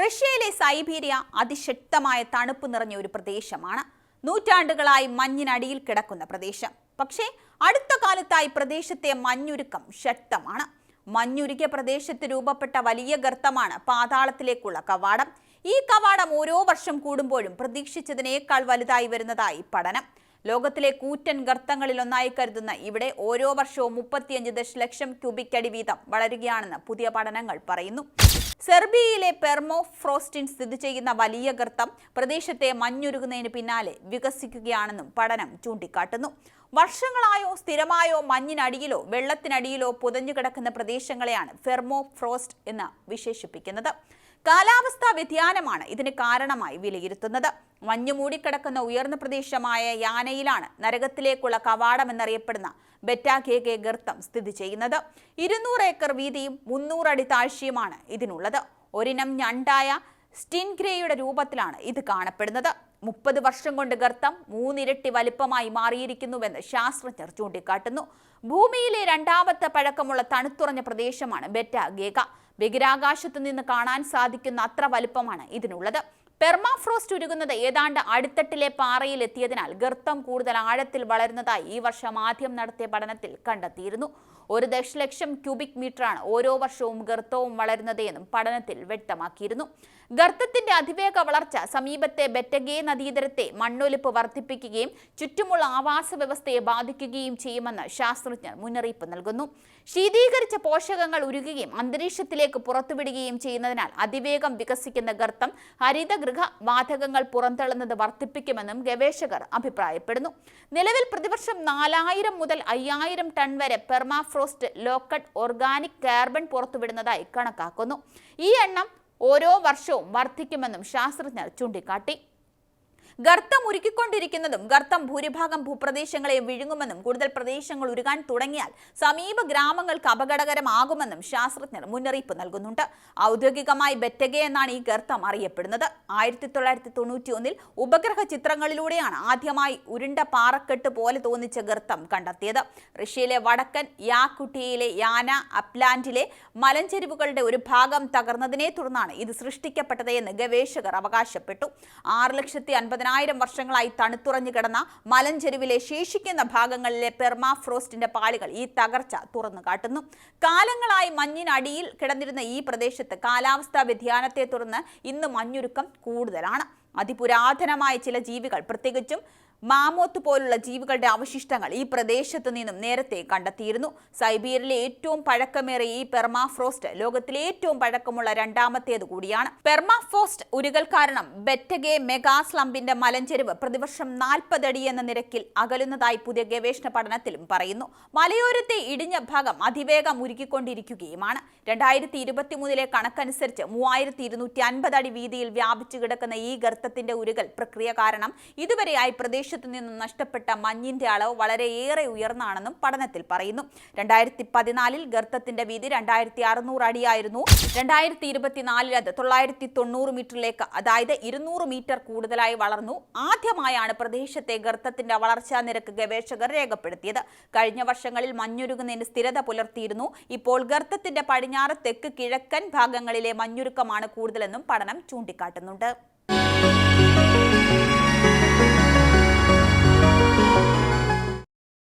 റഷ്യയിലെ സൈബീരിയ അതിശക്തമായ തണുപ്പ് നിറഞ്ഞ ഒരു പ്രദേശമാണ്. നൂറ്റാണ്ടുകളായി മഞ്ഞിനടിയിൽ കിടക്കുന്ന പ്രദേശം. പക്ഷേ അടുത്ത കാലത്തായി പ്രദേശത്തെ മഞ്ഞുരുക്കം ശക്തമാണ്. മഞ്ഞുരുക്കിയ പ്രദേശത്ത് രൂപപ്പെട്ട വലിയ ഗർത്തമാണ് പാതാളത്തിലേക്കുള്ള കവാടം. ഈ കവാടം ഓരോ വർഷം കൂടുമ്പോഴും പ്രതീക്ഷിച്ചതിനേക്കാൾ വലുതായി വരുന്നതായി പഠനം. ലോകത്തിലെ കൂറ്റൻ ഗർത്തങ്ങളിലൊന്നായി കരുതുന്ന ഇവിടെ ഓരോ വർഷവും മുപ്പത്തിയഞ്ച് ദശലക്ഷം ക്യൂബിക് അടി വീതം വളരുകയാണെന്ന് പുതിയ പഠനങ്ങൾ പറയുന്നു. സെർബിയയിലെ പെർമോ ഫ്രോസ്റ്റിൻ സ്ഥിതി ചെയ്യുന്ന വലിയ ഗർത്തം പ്രദേശത്തെ മഞ്ഞുരുകുന്നതിന് പിന്നാലെ വികസിക്കുകയാണെന്നും പഠനം ചൂണ്ടിക്കാട്ടുന്നു. വർഷങ്ങളായോ സ്ഥിരമായോ മഞ്ഞിനടിയിലോ വെള്ളത്തിനടിയിലോ പുതഞ്ഞു കിടക്കുന്ന പ്രദേശങ്ങളെയാണ് ഫെർമോ ഫ്രോസ്റ്റ് എന്ന് വിശേഷിപ്പിക്കുന്നത്. കാലാവസ്ഥാ വ്യതിയാനമാണ് ഇതിന് കാരണമായി വിലയിരുത്തുന്നത്. മഞ്ഞു മൂടിക്കിടക്കുന്ന ഉയർന്ന പ്രദേശമായ യാനയിലാണ് നരകത്തിലേക്കുള്ള കവാടം എന്നറിയപ്പെടുന്ന ബെറ്റാഗേഗെ ഗർത്തം സ്ഥിതി ചെയ്യുന്നത്. ഇരുന്നൂറ് ഏക്കർ വീതിയും മുന്നൂറടി താഴ്ചയുമാണ് ഇതിനുള്ളത്. ഒരിനം ഞണ്ടായ സ്റ്റിൻഗ്രേയുടെ രൂപത്തിലാണ് ഇത് കാണപ്പെടുന്നത്. മുപ്പത് വർഷം കൊണ്ട് ഗർത്തം മൂന്നിരട്ടി വലിപ്പമായി മാറിയിരിക്കുന്നുവെന്ന് ശാസ്ത്രജ്ഞർ ചൂണ്ടിക്കാട്ടുന്നു. ഭൂമിയിലെ രണ്ടാമത്തെ പഴക്കമുള്ള തണുത്തുറഞ്ഞ പ്രദേശമാണ് ബെറ്റ ഗേഗ. ബഹിരാകാശത്തു നിന്ന് കാണാൻ സാധിക്കുന്ന അത്ര വലുപ്പമാണ് ഇതിനുള്ളത്. പെർമാഫ്രോസ്റ്റ് ഉരുകുന്നത് ഏതാണ്ട് അടിത്തട്ടിലെ പാറയിൽ എത്തിയതിനാൽ ഗർത്തം കൂടുതൽ ആഴത്തിൽ വളരുന്നതായി ഈ വർഷം ആദ്യം നടത്തിയ പഠനത്തിൽ കണ്ടെത്തിയിരുന്നു. ഒരു ദശലക്ഷം ക്യൂബിക് മീറ്ററാണ് ഓരോ വർഷവും ഗർത്തവും വളരുന്നത് എന്നും പഠനത്തിൽ വ്യക്തമാക്കിയിരുന്നു. ഗർത്തത്തിന്റെ അതിവേഗ വളർച്ച സമീപത്തെ ബെറ്റഗേ നദീതരത്തെ മണ്ണൊലിപ്പ് വർദ്ധിപ്പിക്കുകയും ചുറ്റുമുള്ള ആവാസ വ്യവസ്ഥയെ ബാധിക്കുകയും ചെയ്യുമെന്ന് ശാസ്ത്രജ്ഞർ മുന്നറിയിപ്പ് നൽകുന്നു. ശീതീകരിച്ച പോഷകങ്ങൾ ഉരുകുകയും അന്തരീക്ഷത്തിലേക്ക് പുറത്തുവിടുകയും ചെയ്യുന്നതിനാൽ അതിവേഗം വികസിക്കുന്ന ഗർത്തം ഹരിതഗൃഹ വാതകങ്ങൾ പുറന്തള്ളുന്നത് വർദ്ധിപ്പിക്കുമെന്നും ഗവേഷകർ അഭിപ്രായപ്പെടുന്നു. നിലവിൽ പ്രതിവർഷം നാലായിരം മുതൽ അയ്യായിരം ടൺ വരെ പെർമാഫ്രോസ്റ്റ് ലോക്കഡ് ഓർഗാനിക് കാർബൺ പുറത്തുവിടുന്നതായി കണക്കാക്കുന്നു. ഈ എണ്ണം ഓരോ വർഷവും വർദ്ധിക്കുമെന്നും ശാസ്ത്രജ്ഞർ ചൂണ്ടിക്കാട്ടി. ഗർത്തം ഉരുക്കിക്കൊണ്ടിരിക്കുന്നതും ഗർത്തം ഭൂരിഭാഗം ഭൂപ്രദേശങ്ങളെ വിഴുങ്ങുമെന്നും കൂടുതൽ പ്രദേശങ്ങൾ ഉരുകാൻ തുടങ്ങിയാൽ സമീപ ഗ്രാമങ്ങൾക്ക് അപകടകരമാകുമെന്നും ശാസ്ത്രജ്ഞർ മുന്നറിയിപ്പ് നൽകുന്നുണ്ട്. ഔദ്യോഗികമായി ബെറ്റഗെ എന്നാണ് ഈ ഗർത്തം അറിയപ്പെടുന്നത്. ആയിരത്തി തൊള്ളായിരത്തി തൊണ്ണൂറ്റി ഒന്നിൽ ഉപഗ്രഹ ചിത്രങ്ങളിലൂടെയാണ് ആദ്യമായി ഉരുണ്ട പാറക്കെട്ട് പോലെ തോന്നിച്ച ഗർത്തം കണ്ടെത്തിയത്. റഷ്യയിലെ വടക്കൻ യാക്കുട്ടിയയിലെ യാന അപ്ലാൻഡിലെ മലഞ്ചെരിവുകളുടെ ഒരു ഭാഗം തകർന്നതിനെ തുടർന്നാണ് ഇത് സൃഷ്ടിക്കപ്പെട്ടത് എന്ന് ഗവേഷകർ അവകാശപ്പെട്ടു. ആറ് ലക്ഷത്തി അൻപതിനായിരം വർഷങ്ങളായി തണുത്തുറഞ്ഞു കിടന്ന മലഞ്ചെരുവിലെ ശേഷിക്കുന്ന ഭാഗങ്ങളിലെ പെർമാഫ്രോസ്റ്റിന്റെ പാളികൾ ഈ തകർച്ച തുറന്നു കാട്ടുന്നു. കാലങ്ങളായി മഞ്ഞിനടിയിൽ കിടന്നിരുന്ന ഈ പ്രദേശത്ത് കാലാവസ്ഥാ വ്യതിയാനത്തെ തുടർന്ന് ഇന്ന് മഞ്ഞുരുക്കം കൂടുതലാണ്. അതിപുരാതനമായ ചില ജീവികൾ പ്രത്യേകിച്ചും മാമോത്ത് പോലുള്ള ജീവികളുടെ അവശിഷ്ടങ്ങൾ ഈ പ്രദേശത്തു നിന്നും നേരത്തെ കണ്ടെത്തിയിരുന്നു. സൈബീരിയയിലെ ഏറ്റവും പഴക്കമേറിയ ഈ പെർമാഫ്രോസ്റ്റ് ലോകത്തിലെ ഏറ്റവും പഴക്കമുള്ള രണ്ടാമത്തേത് കൂടിയാണ്. പെർമാഫ്രോസ്റ്റ് ഉരുകൽ കാരണം ബെറ്റഗെ മെഗാസ്ലംബിന്റെ മലഞ്ചെരിവ് പ്രതിവർഷം നാൽപ്പത് അടി എന്ന നിരക്കിൽ അകലുന്നതായി പുതിയ ഗവേഷണ പഠനത്തിലും പറയുന്നു. മലയോരത്തെ ഇടിഞ്ഞ ഭാഗം അതിവേഗം ഉരുക്കിക്കൊണ്ടിരിക്കുകയുമാണ്. രണ്ടായിരത്തി ഇരുപത്തിമൂന്നിലെ കണക്കനുസരിച്ച് മൂവായിരത്തി ഇരുന്നൂറ്റി അൻപത് അടി വീതിയിൽ വ്യാപിച്ചു കിടക്കുന്ന ഈ ഗർത്തത്തിന്റെ ഉരുകൽ പ്രക്രിയ കാരണം ഇതുവരെയായി പ്രദേശത്ത് നിന്നും നഷ്ടപ്പെട്ട മഞ്ഞിന്റെ അളവ് വളരെയേറെ ഉയർന്നാണെന്നും പഠനത്തിൽ പറയുന്നു. രണ്ടായിരത്തി പതിനാലിൽ ഗർത്തത്തിന്റെ വീതി രണ്ടായിരത്തി അറുന്നൂറ് അടിയായിരുന്നു. രണ്ടായിരത്തി ഇരുപത്തിനാലിൽ അത് തൊള്ളായിരത്തി തൊണ്ണൂറ് മീറ്ററിലേക്ക് അതായത് ഇരുന്നൂറ് മീറ്റർ കൂടുതലായി വളർന്നു. ആദ്യമായാണ് പ്രദേശത്തെ ഗർത്തത്തിന്റെ വളർച്ചാ നിരക്ക് ഗവേഷകർ രേഖപ്പെടുത്തിയത്. കഴിഞ്ഞ വർഷങ്ങളിൽ മഞ്ഞുരുകുന്നതിന് സ്ഥിരത പുലർത്തിയിരുന്നു. ഇപ്പോൾ ഗർത്തത്തിന്റെ പടിഞ്ഞാറ് തെക്ക് കിഴക്കൻ ഭാഗങ്ങളിലെ മഞ്ഞുരുക്കമാണ് കൂടുതലെന്നും പഠനം ചൂണ്ടിക്കാട്ടുന്നുണ്ട്.